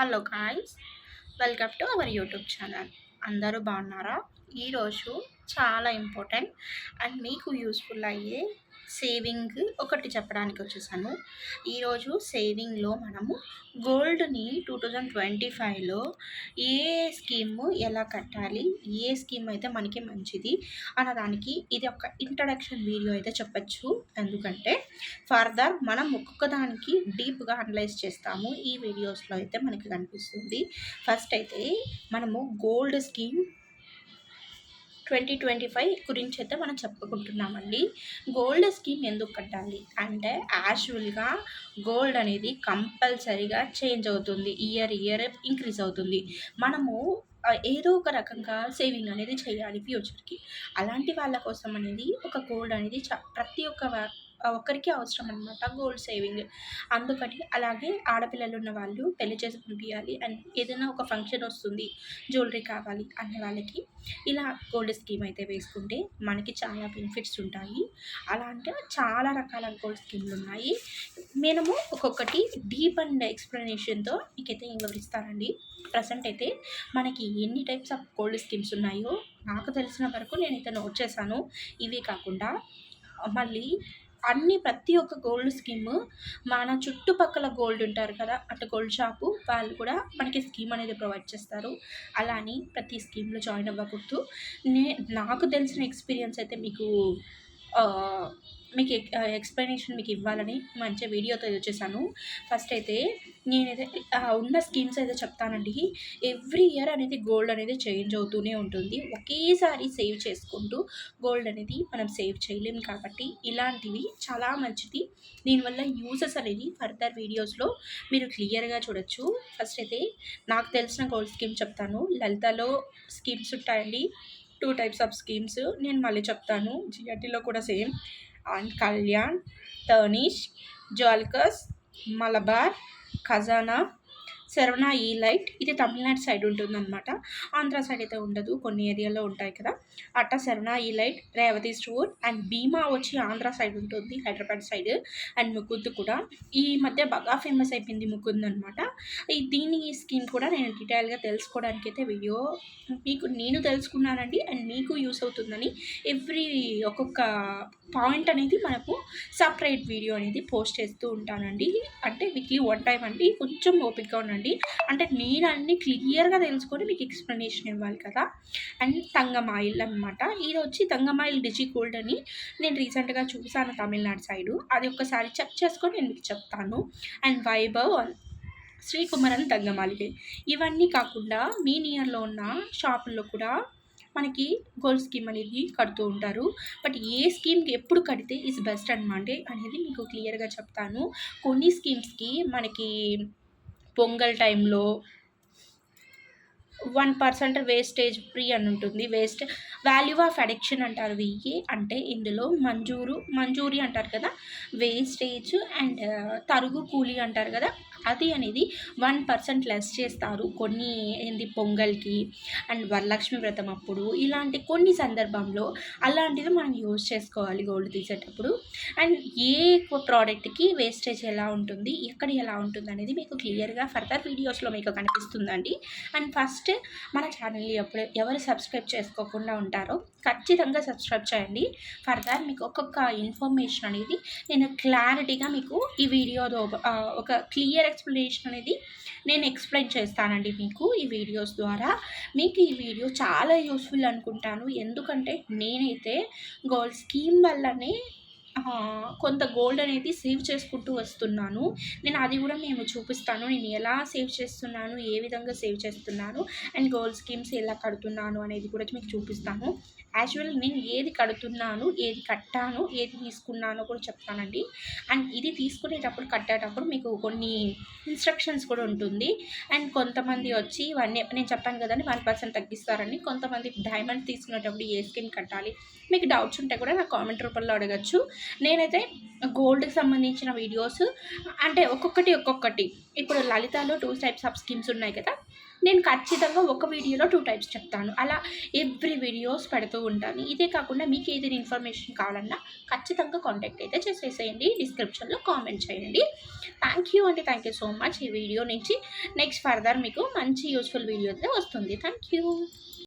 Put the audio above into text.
Hello guys welcome to our YouTube channel అందరూ బాగున్నారా? ఈరోజు చాలా ఇంపార్టెంట్ అండ్ మీకు యూస్ఫుల్ అయ్యే సేవింగ్ ఒకటి చెప్పడానికి వచ్చేసాను. ఈరోజు సేవింగ్లో మనము గోల్డ్ని టూ థౌజండ్ ట్వంటీ ఫైవ్లో ఏ స్కీమ్ ఎలా కట్టాలి ఏ స్కీమ్ అయితే మనకి మంచిది అన్నదానికి ఇది ఒక ఇంట్రడక్షన్ వీడియో అయితే చెప్పచ్చు. ఎందుకంటే ఫర్దర్ మనం ఒక్కొక్క దానికి డీప్గా అనలైజ్ చేస్తాము. ఈ వీడియోస్లో అయితే మనకి కనిపిస్తుంది. ఫస్ట్ అయితే మనము gold scheme twenty twenty five గురించి అయితే మనం చెప్పుకుంటున్నామండి. గోల్డ్ స్కీమ్ ఎందుకు కట్టాలి? అంటే యాజువల్గా గోల్డ్ అనేది కంపల్సరీగా చేంజ్ అవుతుంది. ఇయర్ ఇయర్ ఇంక్రీజ్ అవుతుంది. మనము ఏదో ఒక రకంగా సేవింగ్ అనేది చేయాలి ఫ్యూచర్కి. అలాంటి వాళ్ళ కోసం అనేది ఒక గోల్డ్ అనేది చ ప్రతి ఒక్క ఒక్కరికి అవసరం అనమాట గోల్డ్ సేవింగ్. అందుకని అలాగే ఆడపిల్లలు ఉన్న వాళ్ళు పెళ్ళి చేసి పంపించాలి అండ్ ఏదైనా ఒక ఫంక్షన్ వస్తుంది జ్యువెలరీ కావాలి అనే వాళ్ళకి ఇలా గోల్డ్ స్కీమ్ అయితే వేసుకుంటే మనకి చాలా బెనిఫిట్స్ ఉంటాయి. అలా అంటే చాలా రకాల గోల్డ్ స్కీమ్లు ఉన్నాయి. మేము ఒక్కొక్కటి డీప్ అండ్ ఎక్స్ప్లెనేషన్తో మీకైతే వివరిస్తానండి. ప్రజెంట్ అయితే మనకి ఎన్ని టైప్స్ ఆఫ్ గోల్డ్ స్కీమ్స్ ఉన్నాయో నాకు తెలిసిన వరకు నేనైతే నోట్ చేశాను. ఇవే కాకుండా మళ్ళీ అన్ని ప్రతి ఒక్క గోల్డ్ స్కీమ్ మన చుట్టుపక్కల గోల్డ్ ఉంటారు కదా అటు గోల్డ్ షాపు వాళ్ళు కూడా మనకి స్కీమ్ అనేది ప్రొవైడ్ చేస్తారు. అలా అని ప్రతి స్కీమ్లో జాయిన్ అవ్వకూడదు. నే నాకు తెలిసిన ఎక్స్పీరియన్స్ అయితే మీకు మీకు ఎక్స్ప్లెనేషన్ మీకు ఇవ్వాలని మంచి వీడియోతో వచ్చేసాను ఫస్ట్ అయితే నేనైతే ఉన్న స్కీమ్స్ అయితే చెప్తానండి. ఎవ్రీ ఇయర్ అనేది గోల్డ్ అనేది చేంజ్ అవుతూనే ఉంటుంది. ఒకేసారి సేవ్ చేసుకుంటూ గోల్డ్ అనేది మనం సేవ్ చేయలేం కాబట్టి ఇలాంటివి చాలా మంచిది. దీనివల్ల యూజెస్ అనేది ఫర్దర్ వీడియోస్లో మీరు క్లియర్గా చూడొచ్చు. ఫస్ట్ అయితే నాకు తెలిసిన గోల్డ్ స్కీమ్ చెప్తాను. లలితలో స్కీమ్స్ ఉంటాయండి. టూ టైప్స్ ఆఫ్ స్కీమ్స్ నేను మళ్ళీ చెప్తాను. జిఆర్టీలో కూడా సేమ్. అండ్ కళ్యాణ్ టర్నిష్ జ్వాల్కస్ మలబార్ ఖజానా శరవణ ఈ లైట్ ఇది తమిళనాడు సైడ్ ఉంటుందన్నమాట. ఆంధ్ర సైడ్ అయితే ఉండదు కొన్ని ఏరియాలో ఉంటాయి కదా. అట్ట Saravana elite Revathi store and Bhima వచ్చి ఆంధ్ర సైడ్ ఉంటుంది హైదరాబాద్ సైడ్ అండ్ ముకుంద్ కూడా. ఈ మధ్య బాగా ఫేమస్ అయిపోయింది ముకుంద్ అనమాట దీని స్కీమ్ కూడా నేను డీటెయిల్గా తెలుసుకోవడానికి అయితే వీడియో మీకు నేను తెలుసుకున్నానండి అండ్ మీకు యూస్ అవుతుందని ఎవ్రీ ఒక్కొక్క పాయింట్ అనేది మనకు సపరేట్ వీడియో అనేది పోస్ట్ చేస్తూ ఉంటానండి. అంటే వీక్లీ వన్ టైం అండి కొంచెం ఓపిక్గా ఉండండి. అంటే నేను అన్ని క్లియర్గా తెలుసుకొని మీకు ఎక్స్ప్లెనేషన్ ఇవ్వాలి కదా. అండ్ తంగమాయిల్ అనమాట ఇది వచ్చి తంగమాయిల్ డిజి గోల్డ్ అని నేను రీసెంట్గా చూసాను తమిళనాడు సైడు. అది ఒక్కసారి చెక్ చేసుకొని నేను మీకు చెప్తాను. అండ్ వైభవ్ శ్రీకుమరన్ తంగమాలిగే. ఇవన్నీ కాకుండా మీ నియర్లో ఉన్న షాపుల్లో కూడా మనకి గోల్డ్ స్కీమ్ అనేది కడుతూ ఉంటారు. బట్ ఏ స్కీమ్కి ఎప్పుడు కడితే ఇస్ బెస్ట్ అనమాట అనేది మీకు క్లియర్గా చెప్తాను. కొన్ని స్కీమ్స్కి మనకి పొంగల్ టైంలో వన్ పర్సెంట్ వేస్టేజ్ ఫ్రీ అని ఉంటుంది. వేస్ట్ వాల్యూ ఆఫ్ అడిక్షన్ అంటారు వెయ్యి అంటే ఇందులో మంజూరు మంజూరి అంటారు కదా? వేస్టేజ్ అండ్ uh, తరుగు కూలీ అంటారు కదా? అది అనేది వన్ పర్సెంట్ లెస్ చేస్తారు. కొన్ని ఏంది పొంగల్కి అండ్ వరలక్ష్మి వ్రతం అప్పుడు ఇలాంటి కొన్ని సందర్భంలో అలాంటిది మనం యూజ్ చేసుకోవాలి గోల్డ్ తీసేటప్పుడు. అండ్ ఏ ప్రోడక్ట్కి వేస్టేజ్ ఎలా ఉంటుంది ఎక్కడ ఎలా ఉంటుంది అనేది మీకు క్లియర్గా ఫర్దర్ వీడియోస్లో మీకు కనిపిస్తుందండి. అండ్ ఫస్ట్ మన ఛానల్ని ఎప్పుడు ఎవరు సబ్స్క్రైబ్ చేసుకోకుండా ఉంటారో ఖచ్చితంగా సబ్స్క్రైబ్ చేయండి. ఫర్దర్ మీకు ఒక్కొక్క ఇన్ఫర్మేషన్ అనేది నేను క్లారిటీగా మీకు ఈ వీడియోలో ఒక క్లియర్ ఎక్స్ప్లెనేషన్ అనేది నేను ఎక్స్ప్లెయిన్ చేస్తానండి మీకు ఈ వీడియోస్ ద్వారా. మీకు ఈ వీడియో చాలా యూస్ఫుల్ అనుకుంటాను. ఎందుకంటే నేనైతే గోల్డ్ స్కీమ్ వల్లనే కొంత గోల్డ్ అనేది సేవ్ చేసుకుంటూ వస్తున్నాను. నేను అది కూడా మేము చూపిస్తాను. నేను ఎలా సేవ్ చేస్తున్నాను ఏ విధంగా సేవ్ చేస్తున్నాను అండ్ గోల్డ్ స్కీమ్స్ ఎలా కడుతున్నాను అనేది కూడా మీకు చూపిస్తాను. యాక్చువల్ నేను ఏది కడుతున్నాను ఏది కట్టాను ఏది తీసుకున్నానో కూడా చెప్తానండి. అండ్ ఇది తీసుకునేటప్పుడు కట్టేటప్పుడు మీకు కొన్ని ఇన్స్ట్రక్షన్స్ కూడా ఉంటుంది. అండ్ కొంతమంది వచ్చి ఇవన్నీ నేను చెప్పాను కదండి వన్ పర్సెంట్ తగ్గిస్తారని. కొంతమంది డైమండ్ తీసుకునేటప్పుడు ఏ స్కీమ్ కట్టాలి? మీకు డౌట్స్ ఉంటే కూడా నా కామెంట్ రూపంలో అడగచ్చు. నేనైతే గోల్డ్కి సంబంధించిన వీడియోస్ అంటే ఒక్కొక్కటి ఒక్కొక్కటి. ఇప్పుడు లలితాలో టూ టైప్స్ ఆఫ్ స్కీమ్స్ ఉన్నాయి కదా నేను ఖచ్చితంగా ఒక వీడియోలో టూ టైప్స్ చెప్తాను. అలా ఎవ్రీ వీడియోస్ పెడుతూ ఉంటాను. ఇదే కాకుండా మీకు ఏదైనా ఇన్ఫర్మేషన్ కావాలన్నా ఖచ్చితంగా కాంటాక్ట్ అయితే చేసేసేయండి. డిస్క్రిప్షన్లో కామెంట్ చేయండి. థ్యాంక్ యూ అండి థ్యాంక్ యూ సో మచ్ ఈ వీడియో నుంచి నెక్స్ట్ ఫర్దర్ మీకు మంచి యూస్ఫుల్ వీడియో అయితే వస్తుంది. Thank you